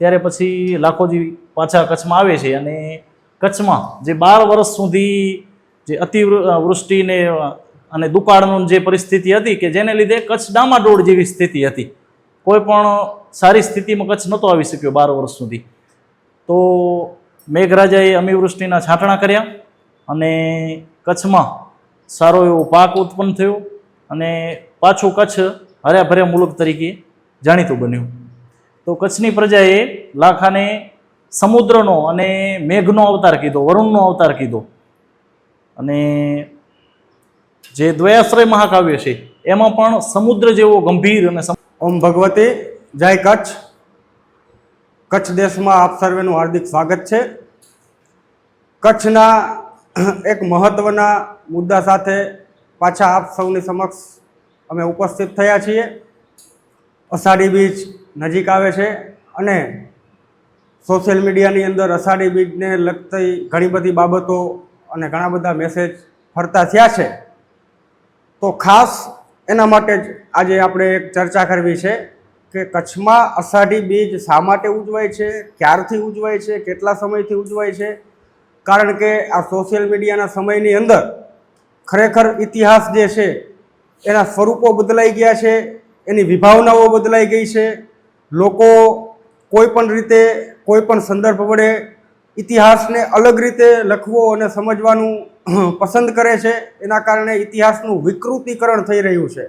ત્યારે પછી લાખોજી પાછા કચ્છમાં આવે છે અને કચ્છમાં જે બાર વર્ષ સુધી જે અતિવૃષ્ટિને અને દુકાળનું જે પરિસ્થિતિ હતી કે જેને લીધે કચ્છ ડામાડોળ જેવી સ્થિતિ હતી. કોઈ પણ સારી સ્થિતિમાં કચ્છ નહોતો આવી શક્યો બાર વર્ષ સુધી. તો મેઘરાજાએ અમિવૃષ્ટિના છાંટણા કર્યા અને કચ્છમાં સારો એવો પાક ઉત્પન્ન થયો અને પાછું કચ્છ હર્યાભર્યા મુલક તરીકે જાણીતું બન્યું. તો કચ્છની પ્રજાએ લાખાને સમુદ્રનો અને મેઘનો અવતાર કીધો, વરુણનો અવતાર કીધો. અને જે દ્વયાશ્રય મહાકાવ્ય છે, એમાં પણ સમુદ્ર જેવો ગંભીર અને ઓમ ભગવતી, જય કચ્છ. કચ્છ દેશમાં આપ સર્વેનું હાર્દિક સ્વાગત છે. કચ્છના એક મહત્વના મુદ્દા સાથે પાછા આપ સૌની સમક્ષ અમે ઉપસ્થિત થયા છીએ. અષાઢી બીજ નજીક આવે છે અને સોશિયલ મીડિયાની અંદર અષાઢી બીજને લગતી ઘણી બધી બાબતો અને ઘણા બધા મેસેજ ફરતા થયા છે. તો ખાસ એના માટે જ આજે આપણે એક ચર્ચા કરવી છે કે કચ્છમાં અષાઢી બીજ શા માટે ઉજવાય છે, ક્યારથી ઉજવાય છે, કેટલા સમયથી ઉજવાય છે? કારણ કે આ સોશિયલ મીડિયાના સમયની અંદર ખરેખર ઇતિહાસ જે છે એના સ્વરૂપો બદલાઈ ગયા છે, એની વિભાવનાઓ બદલાઈ ગઈ છે લોકો કોઈ પણ રીતે, કોઈ પણ સંદર્ભ વડે ઇતિહાસને અલગ રીતે લખવો અને સમજવાનું પસંદ કરે છે, એના કારણે ઇતિહાસનું વિકૃતિકરણ થઈ રહ્યું છે.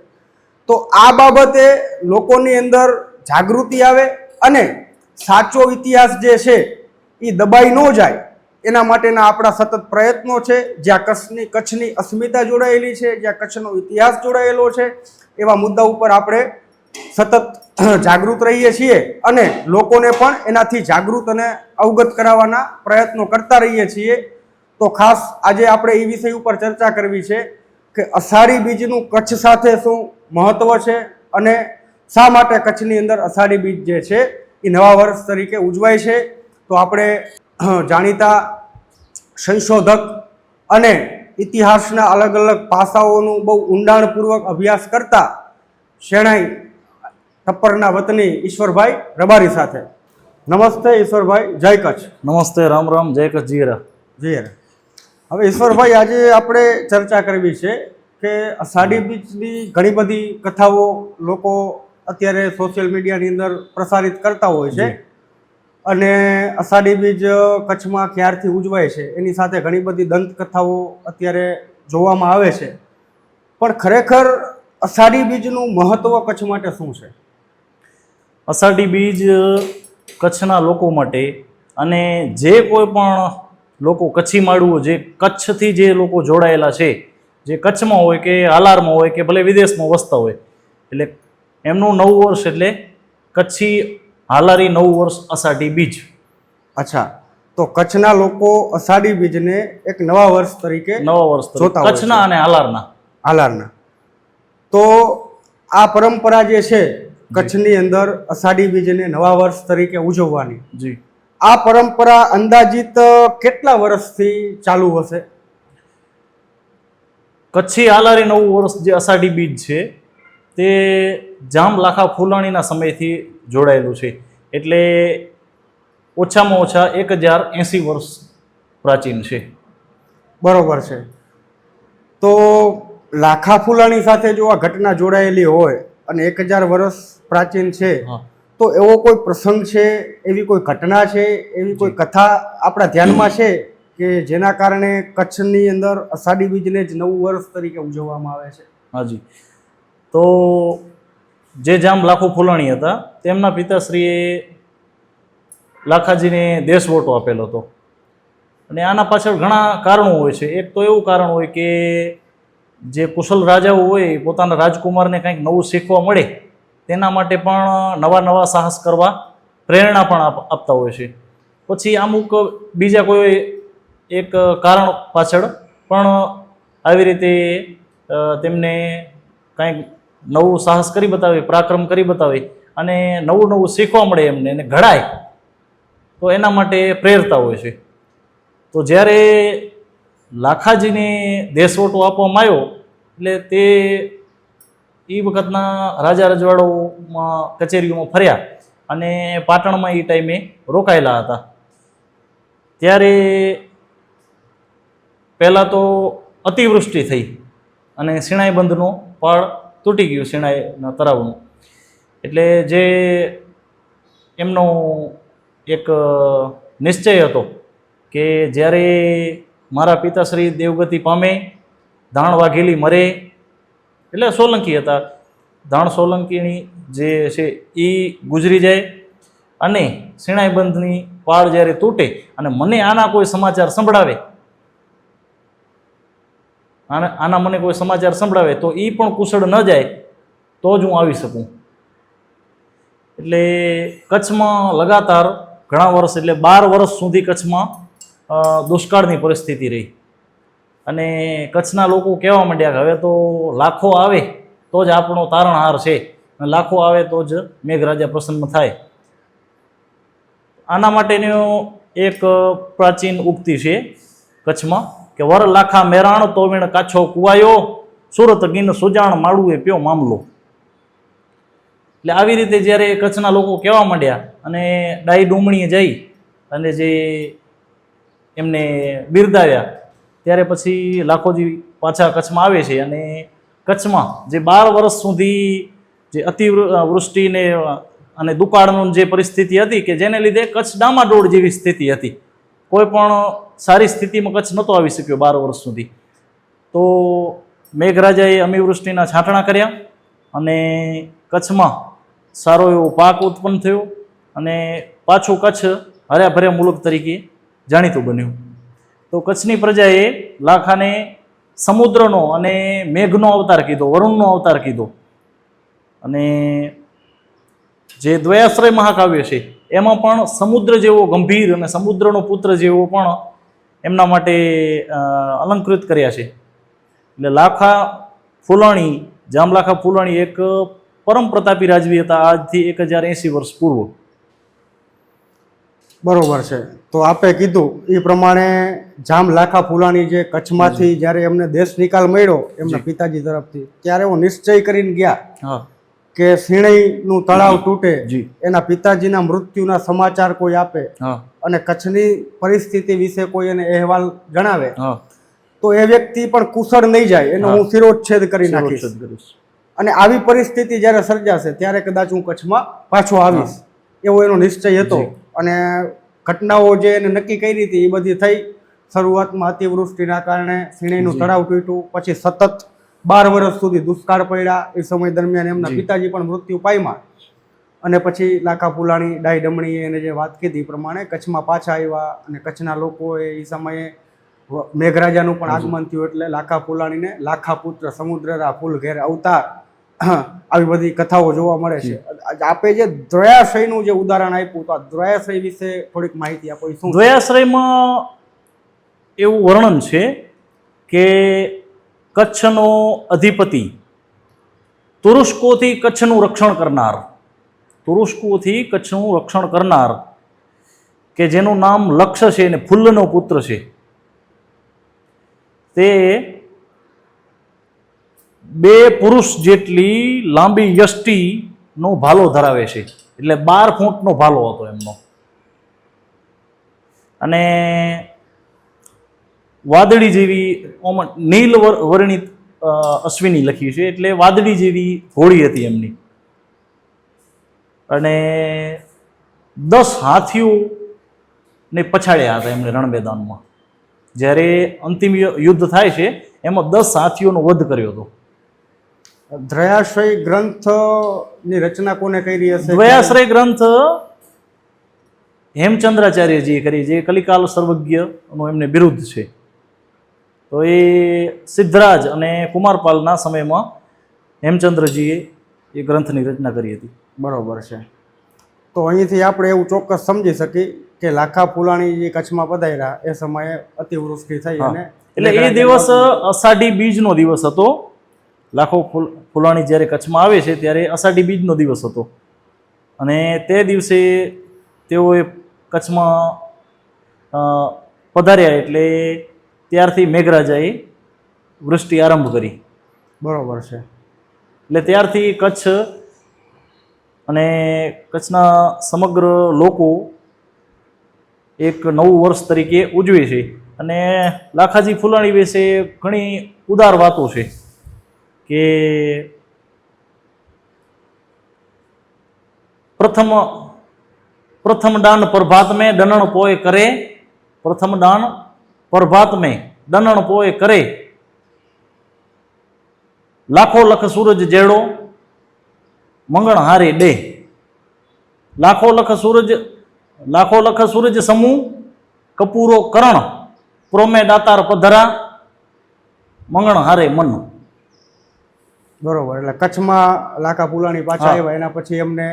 તો આ બાબતે લોકોની અંદર જાગૃતિ આવે અને સાચો ઇતિહાસ જે છે એ દબાઈ ન જાય. એના માટેના આપણા સતત પ્રયત્નો છે, જ્યાં કચ્છની કચ્છની અસ્મિતા જોડાયેલી છે, જ્યાં કચ્છનો ઇતિહાસ જોડાયેલો છે, એવા મુદ્દા ઉપર આપણે સતત જાગૃત રહીએ છીએ અને લોકોને પણ એનાથી જાગૃત અને અવગત કરાવવાના પ્રયત્નો કરતા રહીએ છીએ. તો ખાસ આજે આપણે એ વિષય ઉપર ચર્ચા કરવી છે કે અષાઢી બીજનું કચ્છ સાથે શું મહત્વ છે અને શા માટે કચ્છની અંદર અષાઢી બીજ જે છે એ નવા વર્ષ તરીકે ઉજવાય છે. તો આપણે જાણીતા સંશોધક અને ઇતિહાસના અલગ અલગ પાસાઓનું બહુ ઊંડાણપૂર્વક અભ્યાસ કરતા શેણાઈ ટપ્પરના વતની ઈશ્વરભાઈ રબારી સાથે. નમસ્તે ઈશ્વરભાઈ જય કચ્છ. નમસ્તે રામ રામ જય કચ્છ જીરા જીરા હવે ઈશ્વરભાઈ આજે આપણે ચર્ચા કરવી છે કે અષાઢી બીજની ઘણી બધી કથાઓ લોકો અત્યારે સોશિયલ મીડિયાની અંદર પ્રસારિત કરતા હોય છે. અને અષાઢી બીજ કચ્છમાં ક્યારથી ઉજવાય છે એની સાથે ઘણી બધી દંતકથાઓ અત્યારે જોવામાં આવે છે. પણ ખરેખર અષાઢી બીજનું મહત્ત્વ કચ્છ માટે શું છે? અષાઢી બીજ કચ્છના લોકો માટે અને જે કોઈ પણ લોકો કચ્છી માળુઓ જે કચ્છથી જે લોકો જોડાયેલા છે જે કચ્છમાં હોય કે હાલારમાં હોય કે ભલે વિદેશમાં વસતા હોય એટલે એમનું નવું વર્ષ એટલે કચ્છી હાલારી નવું વર્ષ અષાઢી બીજ. અચ્છા તો કચ્છના લોકો અષાઢી બીજને એક નવા વર્ષ તરીકે નવા વર્ષ. કચ્છના અને હાલારના. હાલારના. તો આ પરંપરા જે છે કચ્છની અંદર અષાઢી બીજને નવા વર્ષ તરીકે ઉજવવાની. જી. આ પરંપરા અંદાજિત કેટલા વર્ષથી ચાલુ હશે? કચ્છી આલારી નવું વર્ષ જે અષાઢી બીજ છે તે જામ લાખા ફૂલાણીના સમયથી જોડાયેલું છે. એટલે ઓછામાં ઓછા એક હજાર એંસી વર્ષ પ્રાચીન છે. બરોબર છે. તો લાખા ફૂલાણી સાથે જો આ ઘટના જોડાયેલી હોય અને એક હજાર વર્ષ પ્રાચીન છે તો એવો કોઈ પ્રસંગ છે એવી કોઈ ઘટના છે એવી કોઈ કથા આપણા ધ્યાનમાં છે કે જેના કારણે કચ્છની અંદર અષાઢી બીજને જ નવું વર્ષ તરીકે ઉજવવામાં આવે છે? હાજી તો જે જામ લાખો ફૂલાણી હતા તેમના પિતાશ્રીએ લાખાજીને દેશવોટો આપેલો હતો. અને આના પાછળ ઘણા કારણો હોય છે. એક તો એવું કારણ હોય કે જે કુશલ રાજાઓ હોય પોતાના રાજકુમારને કંઈક નવું શીખવા મળે, તેના માટે પણ નવા નવા સાહસ કરવા પ્રેરણા પણ આપ- આપતા હોય છે. પછી અમુક બીજા કોઈ એક કારણ પાછળ પણ આવી રીતે તેમને કંઈક નવું સાહસ કરી બતાવે, પરાક્રમ કરી બતાવે અને નવું નવું શીખવા મળે એમને અને ઘડાય, તો એના માટે પ્રેરતા હોય છે. તો જ્યારે લાખાજીને દેશવટો આપવામાં આવ્યો, એટલે તે એ વખતના રાજા રજવાડોમાં કચેરીઓમાં ફર્યા અને પાટણમાં એ ટાઈમે રોકાયેલા હતા. ત્યારે પહેલાં તો અતિવૃષ્ટિ થઈ અને સિણાઈ બંધનો પળ તૂટી ગયું શિણાઈના તરાવનો. એટલે જે એમનો એક નિશ્ચય હતો કે જ્યારે મારા પિતાશ્રી દેવગતિ પામે ધાણ વાઘેલી મરે, એટલે સોલંકી હતા. ધાણ સોલંકીની જે છે એ ગુજરી જાય અને સિણાઈબંધની પાળ જ્યારે તૂટે અને મને આના કોઈ સમાચાર સંભળાવે, આના આના મને કોઈ સમાચાર સંભળાવે તો એ પણ કુશળ ન જાય તો જ હું આવી શકું. એટલે કચ્છમાં લગાતાર ઘણા વર્ષ, એટલે બાર વર્ષ સુધી કચ્છમાં દુષ્કાળની પરિસ્થિતિ રહી. અને કચ્છના લોકો કહેવા માંડ્યા કે હવે તો લાખો આવે તો જ આપણો તારણહાર છે. અને લાખો આવે તો જ મેઘરાજા પ્રસન્ન થાય. આના માટેનો એક પ્રાચીન ઉક્તિ છે કચ્છમાં કે, વર લાખા મેરાણ તો વીણ કાછો કુવાયો, સુરત ગીન સુજાણ માળુએ પ્યો મામલો. એટલે આવી રીતે જ્યારે કચ્છના લોકો કહેવા માંડ્યા અને ડાઈ ડુમણીએ જઈ અને જે એમને બિરદાવ્યા ત્યારે પછી લાખોજી પાછા કચ્છમાં આવે છે અને કચ્છમાં જે બાર વર્ષ સુધી જે અતિવૃષ્ટિને અને દુકાળનું જે પરિસ્થિતિ હતી કે જેને લીધે કચ્છ ડામાડોળ જેવી સ્થિતિ હતી. કોઈ પણ સારી સ્થિતિમાં કચ્છ નહોતો આવી શક્યો બાર વર્ષ સુધી. તો મેઘરાજાએ અમિવૃષ્ટિના છાંટણા કર્યા અને કચ્છમાં સારો એવો પાક ઉત્પન્ન થયો અને પાછું કચ્છ હર્યાભર્યા મુલક તરીકે જાણીતું બન્યું. તો કચ્છની પ્રજાએ લાખાને સમુદ્રનો અને મેઘનો અવતાર કીધો, વરુણનો અવતાર કીધો. અને જે દ્વયાશ્રય મહાકાવ્ય છે, એમાં પણ સમુદ્ર જેવો ગંભીર અને સમુદ્રનો પુત્ર જેવો પણ એમના માટે અલંકૃત કર્યા છે. એટલે લાખા ફૂલાણી, જામલાખા ફૂલાણી એક પરમ પ્રતાપી રાજવી હતા, આજથી એક હજાર એંસી વર્ષ પૂર્વ. બરોબર છે. તો આપે કીધું એ પ્રમાણે જામ લાખા ફૂલાણી જે કચ્છમાંથી જ્યારે એમને દેશ નિકાલ મળ્યો એમના પિતાજી તરફથી ત્યારે એવો નિશ્ચય કરીને ગયા કે શિણઈનું તળાવ તૂટે એના પિતાજીના મૃત્યુના સમાચાર કોઈ આપે અને કચ્છની પરિસ્થિતિ વિશે કોઈ એને અહેવાલ જણાવે તો એ વ્યક્તિ પણ કુશળ નહીં જાય એનો હું. શિરોચ્છેદ કરી નાખીશ. અને આવી પરિસ્થિતિ જ્યારે સર્જાશે ત્યારે કદાચ હું કચ્છમાં પાછો આવીશ. એવો એનો નિશ્ચય હતો. અને ઘટનાઓ જે એને નક્કી કરી હતી એ બધી થઈ. શરૂઆતમાં અતિવૃષ્ટિના કારણે સિણીનું તળાવ તૂટ્યું પછી સતત બાર વર્ષ સુધી દુષ્કાળ પડ્યા. એ સમય દરમિયાન એમના પિતાજી પણ મૃત્યુ પામ્યા. અને પછી લાખા ફુલાણી ડાઈ ડમણીએ એને જે વાત કીધી પ્રમાણે કચ્છમાં પાછા આવ્યા અને કચ્છના લોકોએ એ સમયે મેઘરાજાનું પણ આગમન થયું એટલે લાખા ફુલાણીને લાખા પુત્ર સમુદ્રરા ફૂલ ઘેર અવતાર આવી બધી કથાઓ જોવા મળે છે. આપે જે દ્રયાશયનું જે ઉદાહરણ આપ્યું તો આ દ્રયાશય વિશે થોડીક માહિતી આપો શું દ્રયાશ્રયમાં એવું વર્ણન છે કે કચ્છનો અધિપતિ તુરુષ્કોથી કચ્છનું રક્ષણ કરનાર તુરુષ્કોથી કચ્છનું રક્ષણ કરનાર કે જેનું નામ લક્ષ છે અને ફુલ્લનો પુત્ર છે તે બે પુરુષ જેટલી લાંબી યષ્ટિનો ભાલો ધરાવે છે. એટલે બાર ફૂટનો ભાલો હતો એમનો. અને વાદળી જેવી ઓમ નીલ વર- વર્ણિત અશ્વિની લખી છે. એટલે વાદળી જેવી હોળી હતી એમની. અને દસ હાથીઓને પછાડ્યા હતા એમણે રણમેદાનમાં. જ્યારે અંતિમ યુદ્ધ થાય છે, એમાં દસ હાથીઓનો વધ કર્યો હતો. દ્રયાશય ગ્રંથની રચના કોને કરી હશે? દ્વયાશ્રય ગ્રંથ હેમચંદ્રાચાર્યજીએ કરી જે કલિકાલ સર્વજ્ઞનું એમને બિરુદ્ધ છે. તો એ સિદ્ધરાજ અને કુમારપાલના સમયમાં હેમચંદ્રજીએ એ ગ્રંથની રચના કરી હતી. બરોબર છે. તો અહીંથી આપણે એવું ચોક્કસ સમજી શકીએ કે લાખા ફુલાણી જે કચ્છમાં પધાર્યા એ સમયે અતિવૃષ્ટિ થઈ અને એટલે એ દિવસ અષાઢી બીજનો દિવસ હતો. લાખો ફૂલ ફુલાણી જ્યારે કચ્છમાં આવે છે ત્યારે અષાઢી બીજનો દિવસ હતો. અને તે દિવસે તેઓએ કચ્છમાં પધાર્યા એટલે ત્યારથી મેઘરાજાએ વૃષ્ટિ આરંભ કરી. બરાબર છે. એટલે ત્યારથી કચ્છ અને કચ્છના સમગ્ર લોકો એક નવું વર્ષ તરીકે ઉજવે છે. અને લાખાજી ફુલાણી વિશે ઘણી ઉદાર વાતો છે. કે પ્રથમ પ્રથમ દાન પ્રભાત મેં દનણ પોય કરે. પ્રથમ દાન પ્રભાત મેં દનણ પોય કરે. લાખો લખ સૂરજ જેડો મંગણ હારે ડે. લાખો લખ સૂરજ, લાખો લખ સૂરજ સમૂહ, કપૂરો કરણ પ્રોમે દાતાર પધરા મંગણ હારે મન બરોબર એટલે કચ્છમાં લાકા પુલાણી પાછા આવ્યા એના પછી એમને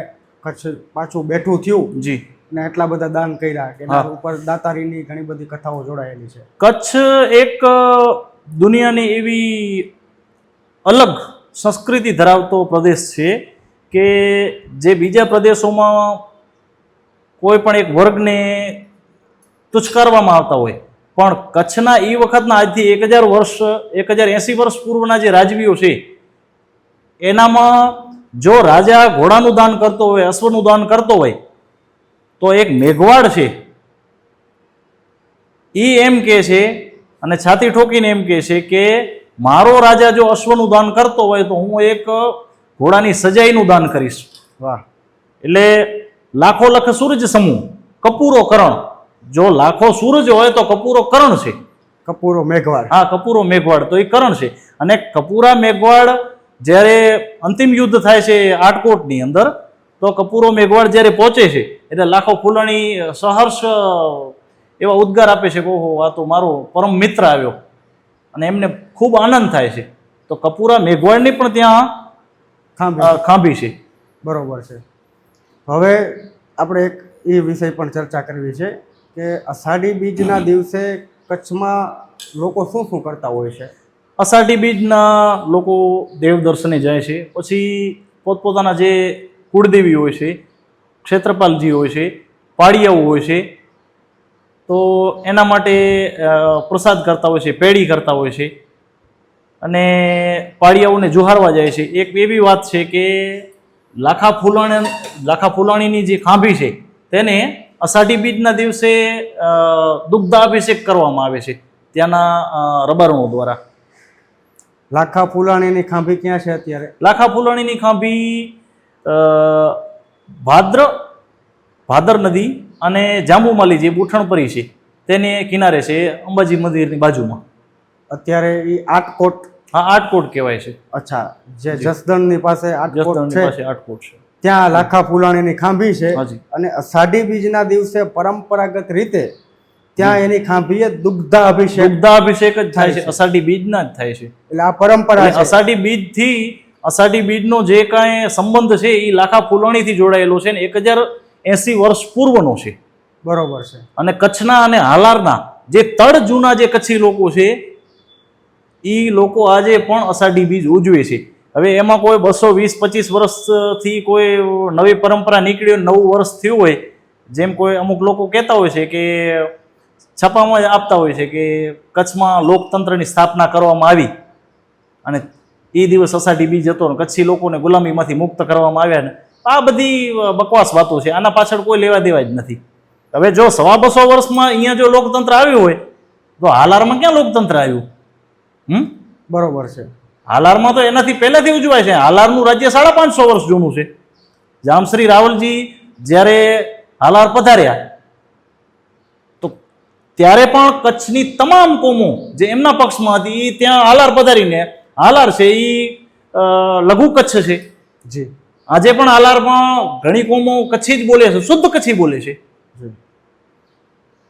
કચ્છ પાછું બેઠું થયું જી. ને એટલા બધા દાન કર્યા કે એના ઉપર દાતારીની ઘણી બધી કથાઓ જોડાયેલી છે. કચ્છ એક દુનિયાની એવી અલગ સંસ્કૃતિ ધરાવતો પ્રદેશ છે કે જે બીજા પ્રદેશોમાં કોઈ પણ એક વર્ગને તુચકારવામાં આવતા હોય. પણ કચ્છના એ વખતના આજથી એક હજાર વર્ષ એક હજાર એંસી વર્ષ પૂર્વના જે રાજવીઓ છે એનામાં જો રાજા ઘોડાનું દાન કરતો હોય અશ્વનું દાન કરતો હોય તો એક મેઘવાડ છે. એ એમ કહે છે અને છાતી ઠોકીને એમ કહે છે કે મારો રાજા જો અશ્વનું દાન કરતો હોય તો હું એક ઘોડાની સજાઈનું દાન કરીશ. વાહ. એટલે લાખો લખ સૂરજ સમૂહ કપૂરો કરણ. જો લાખો સૂરજ હોય તો કપૂરો કરણ છે. કપૂરો મેઘવાડ હા કપૂરો મેઘવાડ તો એ કરણ છે. અને કપૂરા મેઘવાડ જ્યારે અંતિમ યુદ્ધ થાય છે આટકોટની અંદર તો કપૂરો મેઘવાડ જ્યારે પહોંચે છે એટલે લાખો ફૂલણી સહર્ષ એવા ઉદ્ગાર આપે છે કે ઓહો આ તો મારો પરમ મિત્ર આવ્યો. અને એમને ખૂબ આનંદ થાય છે. તો કપૂરા મેઘવાડની પણ ત્યાં ખાંભી. ખાંભી છે. બરોબર છે. હવે આપણે એક એ વિષય પણ ચર્ચા કરવી છે કે અષાઢી બીજના દિવસે કચ્છમાં લોકો શું શું કરતા હોય છે? અષાઢી બીજના લોકો દેવ દર્શને જાય છે. પછી પોતપોતાના જે કુળદેવી હોય છે, ક્ષેત્રપાલજી હોય છે, પાળિયાઓ હોય છે, તો એના માટે પ્રસાદ કરતા હોય છે, પેઢી કરતા હોય છે. અને પાળિયાઓને જુહારવા જાય છે. એક એવી વાત છે કે લાખા ફૂલાણ, લાખા ફૂલાણીની જે ખાંભી છે, તેને અષાઢી બીજના દિવસે દુગ્ધાભિષેક કરવામાં આવે છે. ત્યાંના રબારણો દ્વારા. લાખા ફૂલાણીની ખાંભી ક્યાં છે અત્યારે? લાખા ફૂલાણીની ખાંભી ભાદ્ર ભાદર નદી અને જાંબુમાલી જે બુઠણપરી છે તેને કિનારે છે અંબાજી મંદિરની બાજુમાં. અત્યારે એ આટકોટ? હા આટકોટ કહેવાય છે. અચ્છા જે જસદણની પાસે આટકોટ છે. આટકોટ છે. ત્યાં લાખા ફૂલાણીની ખાંભી છે અને અષાઢી બીજના દિવસે પરંપરાગત રીતે ત્યાં એની ખાંભીએ દુગ્ધા અભિષેક જ થાય છે. અષાઢી બીજના જ થાય છે. એટલે આ પરંપરા અષાઢી બીજથી અષાઢી બીજનો જે કાંઈ સંબંધ છે એ લાખા ફૂલાણીથી જોડાયેલો છે ને એક હજાર એંસી વર્ષ પૂર્વનો છે. બરોબર છે. અને કચ્છના અને હાલારના જે તળ જૂના જે કચ્છી લોકો છે એ લોકો આજે પણ અષાઢી બીજ ઉજવે છે. હવે એમાં કોઈ બસો વીસ પચીસ વર્ષથી કોઈ નવી પરંપરા નીકળી હોય નવું વર્ષ થયું હોય જેમ કોઈ અમુક લોકો કહેતા હોય છે કે છપામાં જ આપતા હોય છે કે કચ્છમાં લોકતંત્રની સ્થાપના કરવામાં આવી અને એ દિવસ અષાઢી બીજ હતો ને કચ્છી લોકોને ગુલામીમાંથી મુક્ત કરવામાં આવ્યા ને આ બધી બકવાસ વાતો છે. આના પાછળ કોઈ લેવા દેવા જ નથી. હવે જો સવા બસો વર્ષમાં અહીંયા જો લોકતંત્ર આવ્યું હોય તો હાલારમાં ક્યાં લોકતંત્ર આવ્યું? હમ? બરોબર છે. હાલારમાં તો એનાથી પહેલાથી ઉજવાય છે. હાલારનું રાજ્ય સાડા પાંચસો વર્ષ જૂનું છે. જામશ્રી રાવલજી જ્યારે હાલાર પધાર્યા ત્યારે પણ કચ્છની તમામ કોમો જે એમના પક્ષમાં હતી એ ત્યાં હાલાર પધારીને હાલાર છે એ લઘુ કચ્છ છે. જી. આજે પણ હાલારમાં ઘણી કોમો કચ્છી જ બોલે છે શુદ્ધ કચ્છી બોલે છે.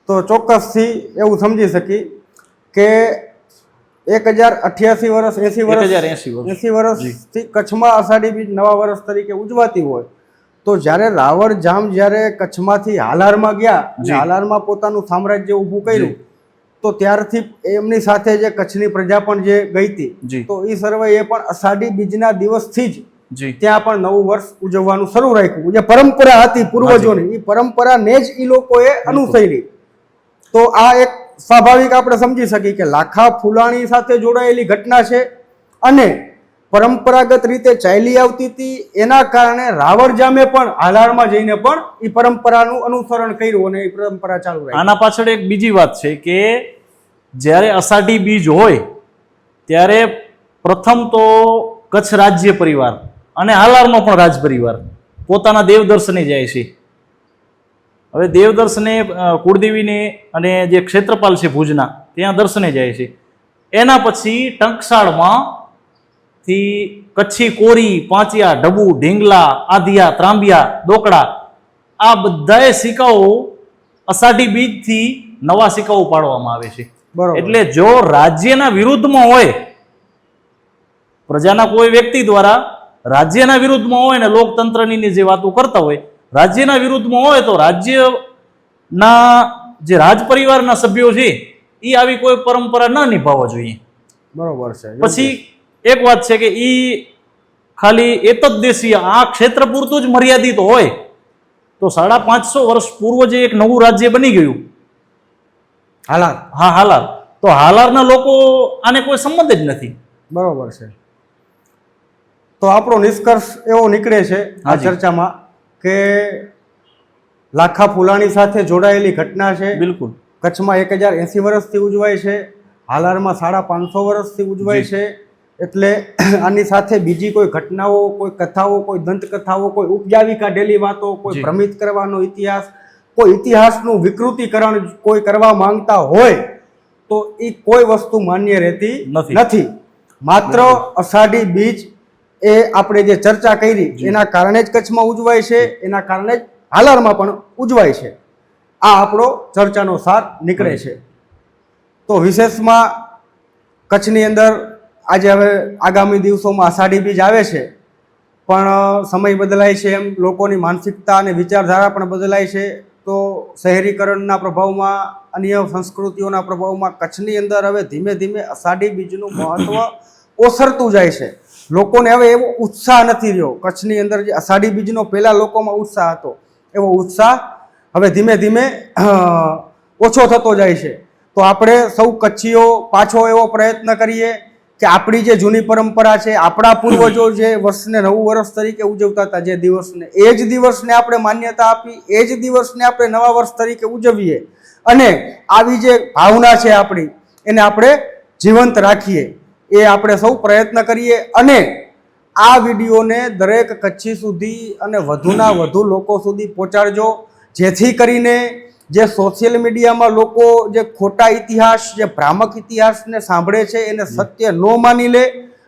તો ચોક્કસથી એવું સમજી શકી કે એક હજાર અઠ્યાસી વર્ષ એસી વર્ષ હજાર એંસી વર્ષ. એસી વર્ષથી કચ્છમાં અષાઢી બીજ નવા વર્ષ તરીકે ઉજવાતી હોય તો જ્યારે રાવણ જામ જ્યારે કચ્છમાંથી હાલારમાં ગયા હાલારમાં પોતાનું સામ્રાજ્ય ઊભું કર્યું તો ત્યારથી એમની સાથે જે કચ્છની પ્રજા પણ જે ગઈ હતી તો એ સર્વે એ પણ અષાઢી બીજના દિવસથી જ ત્યાં પણ નવું વર્ષ ઉજવવાનું શરૂ રાખ્યું. જે પરંપરા હતી પૂર્વજોની એ પરંપરાને જ એ લોકોએ અનુસરી. તો આ એક સ્વાભાવિક આપણે સમજી શકીએ કે લાખા ફૂલાણી સાથે જોડાયેલી ઘટના છે અને પરંપરાગત રીતે ચાલી આવતી હતી. એના કારણે રાવણ જામે પણ હાલારમાં જઈને પણ એ પરંપરાનું અનુસરણ કર્યું અને એ પરંપરા ચાલુ રહી આના પાછળ એક બીજી વાત છે કે જ્યારે અષાઢી બીજ હોય, ત્યારે પ્રથમ તો કચ્છ રાજ્ય પરિવાર અને હાલારનો પણ રાજ પરિવાર પોતાના દેવદર્શને જાય છે. હવે દેવદર્શને કુળદેવીને અને જે ક્ષેત્રપાલ છે ભુજના, ત્યાં દર્શને જાય છે. એના પછી ટંકશાળમાં થી કચ્છી કોરી પાંચિયા ડબુ ઢીંગલા આધિયા ત્રાંબિયા દોકડા આ બધાએ સિક્કાઓ અષાઢી બીજથી નવા સિક્કાઓ પાડવામાં આવે છે. એટલે જો રાજ્યના વિરુદ્ધમાં હોય પ્રજાના કોઈ વ્યક્તિ દ્વારા રાજ્યના વિરુદ્ધમાં હોય ને લોકતંત્રની જે વાતો કરતા હોય રાજ્યના વિરુદ્ધમાં હોય તો રાજ્યના જે રાજ પરિવારના સભ્યો છે એ આવી કોઈ પરંપરા ન નિભાવવા જોઈએ. બરોબર છે. પછી એક વાત છે કે એ ખાલી એતદ દેશીય આ ક્ષેત્ર પૂરતું જ મર્યાદિત હોય તો સાડા પાંચસો વર્ષ પૂર્વ જે એક નવું રાજ્ય બની ગયું. હાલાર. હા હાલાર. તો હાલારના લોકો આને કોઈ સંબંધ જ નથી. બરોબર છે. તો આપણો નિષ્કર્ષ એવો નીકળે છે આ. ચર્ચામાં કે લાખા ફુલાણી સાથે જોડાયેલી ઘટના છે. બિલકુલ. કચ્છમાં એક હજાર એંસી વર્ષથી ઉજવાય છે. હાલારમાં સાડા પાંચસો વર્ષથી ઉજવાય છે. એટલે આની સાથે બીજી કોઈ ઘટનાઓ કોઈ કથાઓ કોઈ દંતકથાઓ કોઈ ઉપજાવી કાઢેલી વાતો કોઈ ભ્રમિત કરવાનો ઇતિહાસ કોઈ ઇતિહાસનું વિકૃતિકરણ કોઈ કરવા માંગતા હોય તો એ કોઈ વસ્તુ માન્ય રહેતી નથી. નથી. માત્ર અષાઢી બીજ એ આપણે જે ચર્ચા કરી એના કારણે જ કચ્છમાં ઉજવાય છે એના કારણે જ હાલારમાં પણ ઉજવાય છે. આ આપણો ચર્ચાનો સાર નીકળે છે. તો વિશેષમાં કચ્છની અંદર આજે હવે આગામી દિવસોમાં અષાઢી બીજ આવે છે, પણ સમય બદલાય છે એમ લોકોની માનસિકતા અને વિચારધારા પણ બદલાય છે, તો શહેરીકરણના પ્રભાવમાં, અન્ય સંસ્કૃતિઓના પ્રભાવમાં કચ્છની અંદર હવે ધીમે ધીમે અષાઢી બીજનું મહત્વ ઓસરતું જાય છે. લોકોને હવે એવો ઉત્સાહ નથી રહ્યો. કચ્છની અંદર જે અષાઢી બીજનો પહેલાં લોકોમાં ઉત્સાહ હતો, એવો ઉત્સાહ હવે ધીમે ધીમે ઓછો થતો જાય છે. તો આપણે સૌ કચ્છીઓ પાછો એવો પ્રયત્ન કરીએ કે આપણી જે જૂની પરંપરા છે આપણા પૂર્વજો જે વર્ષને નવું વર્ષ તરીકે ઉજવતા હતા જે દિવસને એ જ દિવસને આપણે માન્યતા આપી એ જ દિવસને આપણે નવા વર્ષ તરીકે ઉજવીએ. અને આવી જે ભાવના છે આપણી એને આપણે જીવંત રાખીએ. એ આપણે સૌ પ્રયત્ન કરીએ અને આ વિડીયોને દરેક કચ્છી સુધી અને વધુના વધુ લોકો સુધી પહોંચાડજો. જેથી કરીને જે સોશિયલ મીડિયામાં લોકો જે ખોટા ઇતિહાસ જે ભ્રામક ઇતિહાસને સાંભળે છે એને સત્ય ન માની લે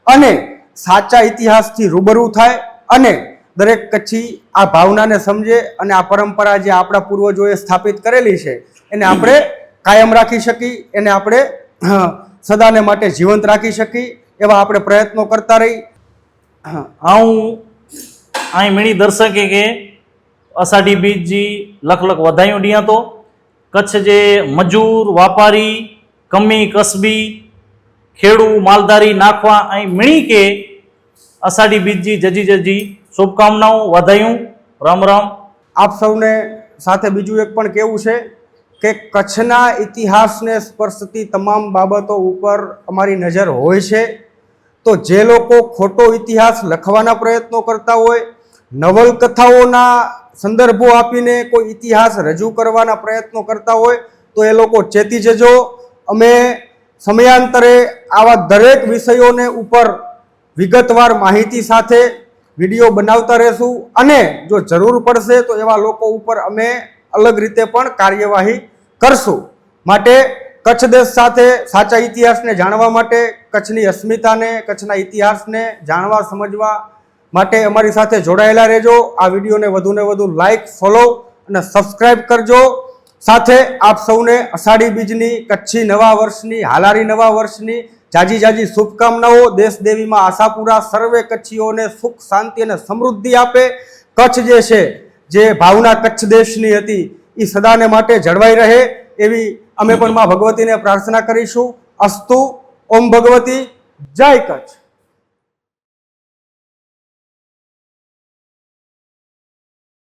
અને સાચા ઇતિહાસથી રૂબરૂ થાય અને દરેક કચ્છી આ ભાવનાને સમજે અને આ પરંપરા જે આપણા પૂર્વજોએ સ્થાપિત કરેલી છે એને આપણે કાયમ રાખી શકી એને આપણે સદાને માટે જીવંત રાખી શકી એવા આપણે પ્રયત્નો કરતા રહી. હા આવું અહીં મીણી દર્શકે કે અષાઢી બીજી લખ લખ વધાયું ડિયા તો કચ્છ જે મજૂર, વાપારી, કમી, કસબી, ખેડૂ, માલધારી નાખવા અહીં મીણી કે અષાઢી બીજી જજી જજી, શુભકામનાઓ વધાયું. રામ રામ. આપ સૌને સાથે બીજું એક પણ કેવું છે કે કચ્છના ઇતિહાસને સ્પર્શતી તમામ બાબતો ઉપર અમારી નજર હોય છે. તો જે લોકો ખોટો ઇતિહાસ લખવાના પ્રયત્નો કરતા હોય, નવલકથાઓના સંદર્ભો આપીને કોઈ ઇતિહાસ રજૂ કરવાના પ્રયત્નો કરતા હોય તો એ લોકો ચેતી જજો. અમે સમયાંતરે આવા દરેક વિષયોને ઉપર વિગતવાર માહિતી સાથે વીડિયો બનાવતા રહેશું અને જો જરૂર પડશે તો એવા લોકો ઉપર અમે અલગ રીતે પણ કાર્યવાહી કરશું. માટે કચ્છ દેશ સાથે સાચા ઇતિહાસને જાણવા માટે, કચ્છની અસ્મિતાને, કચ્છના ઇતિહાસને જાણવા, સમજવા માટે અમારી સાથે જોડાયેલા રહેજો. આ વિડીયોને વધુને વધુ લાઇક ફોલો અને સબસ્ક્રાઇબ કરજો. સાથે આપ સૌને અષાઢી બીજની, કચ્છી નવા વર્ષની, હાલારી નવા વર્ષની જાજી જાજી શુભકામનાઓ. દેશ દેવીમાં આશાપુરા સર્વે કચ્છીઓને સુખ, શાંતિ અને સમૃદ્ધિ આપે. કચ્છ જે છે, જે ભાવના કચ્છ દેશની હતી એ સદાને માટે જળવાઈ રહે. એવી અમે પણ માં ભગવતીને પ્રાર્થના કરીશું. અસ્તુ, ઓમ ભગવતી, જય કચ્છ.